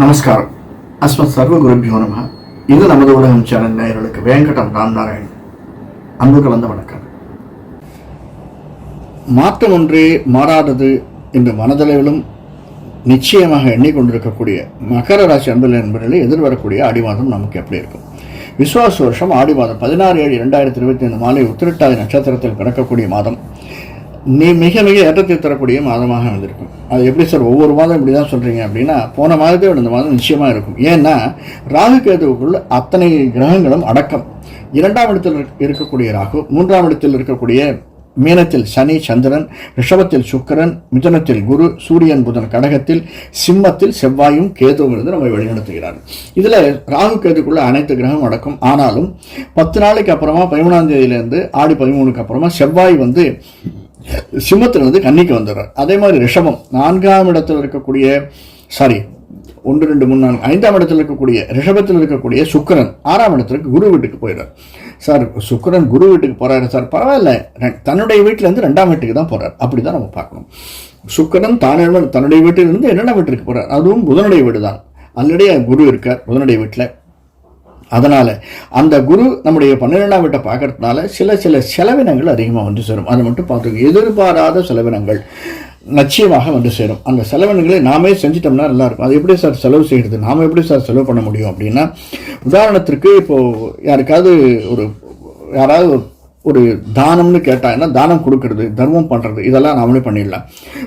நமஸ்காரம். அஸ்மத் சர்வ குருபியோ நம இது நமது உலகம் சேனல் நேயர்களுக்கு வேங்கடம் ராம் நாராயண் அன்பு கலந்த வணக்கம். மாற்றம் ஒன்றே மாறாதது என்ற மனதளவிலும் நிச்சயமாக எண்ணிக்கொண்டிருக்கக்கூடிய மகர ராசி அன்பு என்பதில் எதிர்வரக்கூடிய ஆடி மாதம் நமக்கு எப்படி இருக்கும்? விசுவாச வருஷம் ஆடி மாதம் பதினாறு ஏழு இரண்டாயிரத்தி இருபத்தி ஐந்து மாலை உத்திரட்டாதி நட்சத்திரத்தில் பிறக்கக்கூடிய மாதம். நீ மிக மிக ஏற்றத்தை தரக்கூடிய மாதமாக வந்திருக்கும் அது எப்படி சார் ஒவ்வொரு மாதம் இப்படி தான் சொல்கிறீங்க அப்படின்னா போன மாதத்தை விட இந்த மாதம் நிச்சயமாக இருக்கும். ஏன்னா ராகு கேதுவுக்குள்ள அத்தனை கிரகங்களும் அடக்கம். இரண்டாம் இடத்தில் இருக்க- இருக்கக்கூடிய ராகு மூன்றாம் இடத்தில் இருக்கக்கூடிய மீனத்தில் சனி சந்திரன் ரிஷபத்தில் சுக்கிரன் மிதனத்தில் குரு சூரியன் புதன் கடகத்தில் சிம்மத்தில் செவ்வாயும் கேதுவும் இருந்து நம்மை வழிநடத்துகிறார். இதில் ராகு கேதுக்குள்ள அனைத்து கிரகம் அடக்கம். ஆனாலும் பத்து நாளைக்கு அப்புறமா பதிமூணாம் தேதியிலேருந்து ஆடி பதிமூணுக்கு அப்புறமா செவ்வாய் வந்து சிம்மத்திலிருந்து கன்னிக்கு வந்துடுறார். அதே மாதிரி ரிஷபம் நான்காம் இடத்தில் இருக்கக்கூடிய சாரி ஒன்று ரெண்டு மூணு நான்கு ஐந்தாம் இடத்தில் இருக்கக்கூடிய ரிஷபத்தில் இருக்கக்கூடிய சுக்கரன் ஆறாம் இடத்துக்கு குரு வீட்டுக்கு போயிடுறார். சார் சுக்கரன் குரு வீட்டுக்கு போகிறாரு சார் பரவாயில்ல. தன்னுடைய வீட்டிலேருந்து ரெண்டாம் வீட்டுக்கு தான் போகிறார் அப்படி தான் நம்ம பார்க்கணும். சுக்கரன் தானே தன்னுடைய வீட்டிலிருந்து என்னென்ன வீட்டுக்கு போகிறார் அதுவும் புதனுடைய வீடு தான் ஆல்ரெடி குரு இருக்கார் புதனுடைய வீட்டில் அதனால் அந்த குரு நம்முடைய பன்னிரெண்டாம் வீட்டை பார்க்கறதுனால சில சில செலவினங்கள் அதிகமாக வந்து சேரும். அதை மட்டும் பார்த்துக்கோ எதிர்பாராத செலவினங்கள் நிச்சயமாக வந்து சேரும். அந்த செலவினங்களை நாமே செஞ்சிட்டோம்னா நல்லா இருக்கும். அது எப்படி சார் செலவு செய்கிறது நாம் எப்படி சார் செலவு பண்ண முடியும் அப்படின்னா உதாரணத்திற்கு இப்போது யாருக்காவது ஒரு யாராவது ஒரு ஒரு தானம்னு கேட்டாங்கன்னா தானம் கொடுக்கறது தர்மம் பண்ணுறது இதெல்லாம் நாமளே பண்ணிடலாம்.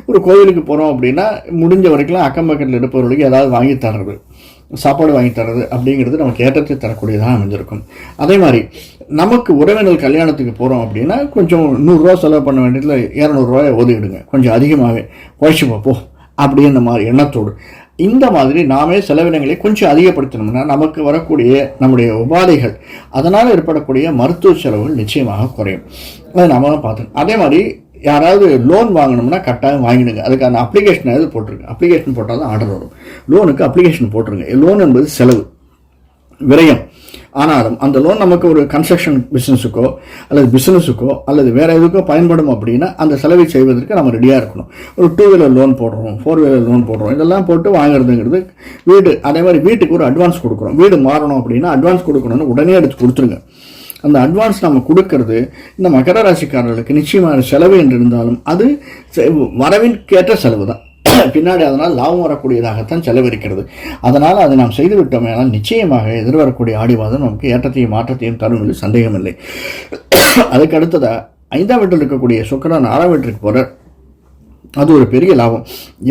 ஒரு கோவிலுக்கு போகிறோம் அப்படின்னா முடிஞ்ச வரைக்கும் அக்கம் பக்கத்தில் இருப்பவர்களுக்கு ஏதாவது வாங்கி தர்றது. சாப்பாடு வாங்கி தரது அப்படிங்கிறது நமக்கு ஏற்றத்தை தரக்கூடியதாக அமைஞ்சிருக்கும். அதே மாதிரி நமக்கு உறவினர் கல்யாணத்துக்கு போகிறோம் அப்படின்னா கொஞ்சம் நூறுரூவா செலவு பண்ண வேண்டியதில் இரநூறுவாயை ஒதுக்கிடுங்க. கொஞ்சம் அதிகமாகவே குறைச்சி பார்ப்போம் அப்படின்ற மாதிரி எண்ணத்தோடு. இந்த மாதிரி நாமே செலவினங்களை கொஞ்சம் அதிகப்படுத்தணும்னா நமக்கு வரக்கூடிய நம்முடைய உபாதைகள் அதனால் ஏற்படக்கூடிய மருத்துவ செலவுகள் நிச்சயமாக குறையும். அதை நாம பார்த்தோம் அதே மாதிரி யாராவது லோன் வாங்கணும்னா கரெக்டாக வாங்கிடுங்க. அதுக்கான அப்ளிகேஷன் எது போட்டிருங்க அப்ளிகேஷன் போட்டால் தான் ஆர்டர் வரும். லோனுக்கு அப்ளிகேஷன் போட்டுருங்க. லோன் என்பது செலவு விரயம். ஆனாலும் அந்த லோன் நமக்கு ஒரு கன்ஸ்ட்ரக்ஷன் பிஸ்னஸுக்கோ அல்லது பிஸ்னஸுக்கோ அல்லது வேறு எதுக்கோ பயன்படும் அப்படின்னா அந்த செலவை செய்வதற்கு நம்ம ரெடியாக இருக்கணும். ஒரு டூ வீலர் லோன் போடுறோம் ஃபோர் வீலர் லோன் போடுறோம் இதெல்லாம் போட்டு வாங்குறதுங்கிறது வீடு. அதே மாதிரி வீட்டுக்கு ஒரு அட்வான்ஸ் கொடுக்குறோம். வீடு மாறணும் அப்படின்னா அட்வான்ஸ் கொடுக்கணும்னு உடனே எடுத்து கொடுத்துருங்க. அந்த அட்வான்ஸ் நம்ம கொடுக்கறது இந்த மகர ராசிக்காரர்களுக்கு நிச்சயமான செலவு என்று இருந்தாலும் அது செ- வரவிற்கேற்ற செலவு தான் பின்னாடி அதனால் லாபம் வரக்கூடியதாகத்தான் செலவிருக்கிறது அதனால் அதை நாம் செய்து விட்டோமேனால் நிச்சயமாக எதிர்வரக்கூடிய ஆடிவாதம் நமக்கு ஏற்றத்தையும் மாற்றத்தையும் தரும் என்று சந்தேகமில்லை. அதுக்கு அடுத்ததாக ஐந்தாம் வீட்டில் இருக்கக்கூடிய சுக்கரன் ஆறாம் வீட்டிற்கு போகிறார் அது ஒரு பெரிய லாபம்.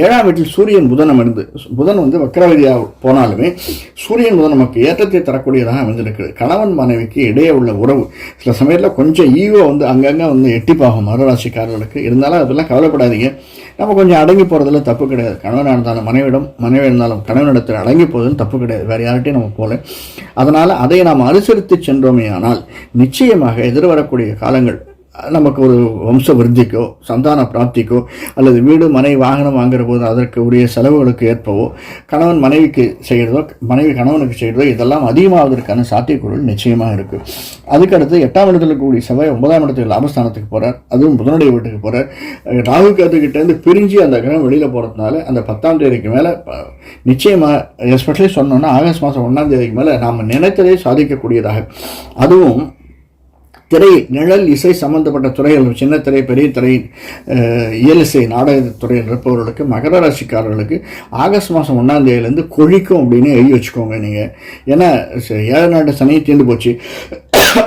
ஏழாம் வீட்டில் சூரியன் புதன் அமைந்து புதன் வந்து வக்கரவதியாக போனாலுமே சூரியன் புதன் நமக்கு ஏற்றத்தை தரக்கூடியதாக அமைந்திருக்கிறது. கணவன் மனைவிக்கு இடையே உள்ள உறவு சில சமயத்தில் கொஞ்சம் ஈகோ வந்து அங்கங்கே வந்து எட்டிப்பாகும் மரராசிக்காரர்களுக்கு இருந்தாலும் அதெல்லாம் கவலைப்படாதீங்க. நம்ம கொஞ்சம் அடங்கி போகிறதுல தப்பு கிடையாது. கணவனாக இருந்தாலும் மனைவிடம் மனைவி இருந்தாலும் கணவனிடத்தில் அடங்கி போவதில் தப்பு கிடையாது. வேறு யார்கிட்டையும் நம்ம போகல. அதனால் அதை நாம் அனுசரித்து சென்றோமே ஆனால் நிச்சயமாக எதிர்வரக்கூடிய காலங்கள் நமக்கு ஒரு வம்ச விருத்திக்கோ சந்தான பிராப்திக்கோ அல்லது வீடு மனை வாகனம் வாங்குற போது அதற்கு உரிய செலவுகளுக்கு ஏற்பவோ கணவன் மனைவிக்கு செய்கிறதோ மனைவி கணவனுக்கு செய்கிறதோ இதெல்லாம் அதிகமாவதற்கான சாத்தியக்கூறுகள் நிச்சயமாக இருக்குது அதுக்கடுத்து எட்டாம் இடத்துல இருக்கக்கூடிய செவ்வாய் ஒன்பதாம் இடத்துக்கு லாபஸ்தானத்துக்கு போகிறார் அதுவும் புதனுடைய வீட்டுக்கு போகிறார் ராகு கேதுகிட்டேருந்து பிரிஞ்சு அந்த கிரகம் வெளியில் போகிறதுனால அந்த பத்தாம் தேதிக்கு மேலே நிச்சயமாக எஸ்பெஷலி சொன்னோன்னா ஆகஸ்ட் மாதம் ஒன்றாம் தேதிக்கு மேலே நாம் நினைத்ததே சாதிக்கக்கூடியதாக. அதுவும் திரை நிழல் இசை சம்பந்தப்பட்ட துறைகள் சின்ன திரை பெரிய திரை இயலிசை நாடகத்துறையில் இருப்பவர்களுக்கு மகர ராசிக்காரர்களுக்கு ஆகஸ்ட் மாதம் ஒன்றாம் தேதியிலேருந்து கொழிக்கும் அப்படின்னு எழுதி வச்சுக்கோங்க நீங்கள் ஏன்னா ஏழு நாட்டு சனி தீர்ந்து போச்சு.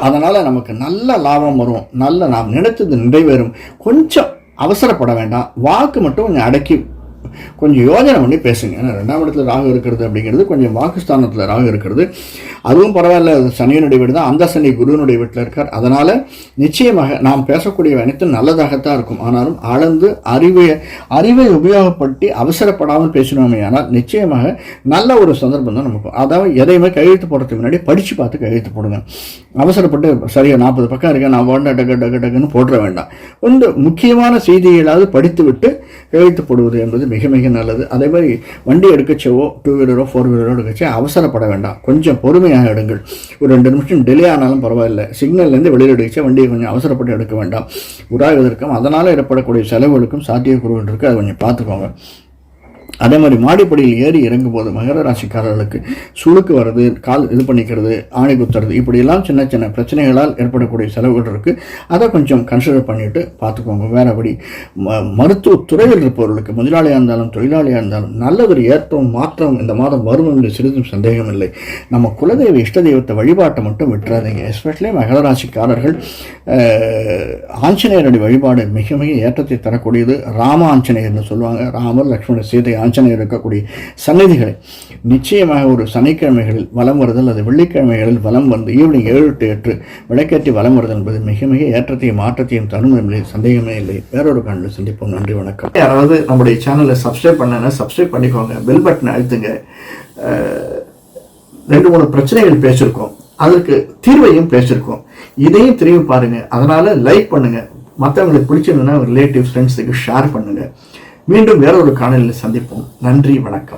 அதனால் நமக்கு நல்ல லாபம் வரும். நல்ல நாம் நினைத்தது நிறைவேறும். கொஞ்சம் அவசரப்பட வேண்டாம். வாக்கு மட்டும் கொஞ்சம் அடக்கி கொஞ்சம் யோஜனை பண்ணி பேசுங்க. ஏன்னா ரெண்டாம் இடத்துல ராகு இருக்கிறது அப்படிங்கிறது கொஞ்சம் வாக்குஸ்தானத்தில் ராகு இருக்கிறது. அதுவும் பரவாயில்ல அது சனியனுடைய வீடு தான் அந்த சனி குருவனுடைய வீட்டில் இருக்கார். அதனால் நிச்சயமாக நாம் பேசக்கூடிய அனைத்தும் நல்லதாகத்தான் இருக்கும். ஆனாலும் அளந்து அறிவை அறிவை உபயோகப்படுத்தி அவசரப்படாமல் பேசினோமே ஆனால் நிச்சயமாக நல்ல ஒரு சந்தர்ப்பம் தான் நமக்கு. அதாவது எதையுமே கையெழுத்து போடுறதுக்கு முன்னாடி படித்து பார்த்து கையெழுத்து போடுங்க. அவசரப்பட்டு சரியாக நாற்பது பக்கம் இருக்கேன் நான் வாண்ட டக்கு டக்கு டக்குன்னு போட்டுற வேண்டாம். வந்து முக்கியமான செய்திகளாவது படித்து விட்டு கையெழுத்து போடுவது என்பது மிக மிக நல்லது. அதே மாதிரி வண்டி எடுக்கச்சவோ டூ வீலரோ ஃபோர் வீலரோ எடுக்கச்சோ அவசரப்பட வேண்டாம். கொஞ்சம் பொறுமையாக எடுங்கள் ஒரு ரெண்டு நிமிஷம் டிலே ஆனாலும் பரவாயில்ல. சிக்னல்லேருந்து வெளியில் வண்டியை கொஞ்சம் அவசரப்பட்டு எடுக்க வேண்டாம். உராய்வதற்கும் அதனால் ஏற்படக்கூடிய செலவுகளுக்கும் சாத்தியக்கூறுகள் இருக்குது அதை கொஞ்சம் பார்த்துக்கோங்க. அதே மாதிரி மாடிப்படியில் ஏறி இறங்கும் போது மகர ராசிக்காரர்களுக்கு சுளுக்கு வர்றது கால் இது பண்ணிக்கிறது ஆணி குத்துறது இப்படியெல்லாம் சின்ன சின்ன பிரச்சனைகளால் ஏற்படக்கூடிய செலவுகள் இருக்குது அதை கொஞ்சம் கன்சிடர் பண்ணிட்டு பார்த்துக்கோங்க. வேறபடி ம மருத்துவ துறையில் இருப்பவர்களுக்கு முதலாளியாக இருந்தாலும் தொழிலாளியாக இருந்தாலும் நல்லதொரு ஏற்றம் மாற்றம் இந்த மாதம் வரும் என்று சிறிதும் சந்தேகம் இல்லை நம்ம குலதெய்வ இஷ்ட தெய்வத்தை வழிபாட்டை மட்டும் விட்டுறாதீங்க. எஸ்பெஷலி மகர ராசிக்காரர்கள் ஆஞ்சநேயருடைய வழிபாடு மிக மிக ஏற்றத்தை தரக்கூடியது. ராம ஆஞ்சநேயர்னு சொல்லுவாங்க. ராமர் லக்ஷ்மண சீதை ஆஞ்சநேயர் இருக்கக்கூடிய சந்நிதிகளை. நிச்சயமாக ஒரு சனிக்கிழமைகளில் வலம் வருதல் அது வெள்ளிக்கிழமைகளில் வலம் வந்து ஈவினிங் ஏழு டு எட்டு விளக்கேற்றி வலம் வருதல் என்பது மிக மிக ஏற்றத்தையும் மாற்றத்தையும் தரும் என்பதில் சந்தேகமே இல்லை. வேறொரு காணில் சந்திப்போம். நன்றி வணக்கம். யாராவது நம்முடைய சேனலை சப்ஸ்கிரைப் பண்ணனா சப்ஸ்கிரைப் பண்ணிக்கோங்க. பெல் பட்டனை அழுத்துங்க. ரெண்டு மூணு பிரச்சனைகள் பேசியிருக்கோம். அதற்கு தீர்வையும் பேசியிருக்கோம். இதையும் திரும்பி பாருங்கள் அதனால் லைக் பண்ணுங்கள் மற்றவங்களுக்கு பிடிச்சிருந்ததுன்னா ரிலேட்டிவ் ஃப்ரெண்ட்ஸுக்கு ஷேர் பண்ணுங்கள் மீண்டும் வேறொரு காணொலியில் சந்திப்போம். நன்றி வணக்கம்.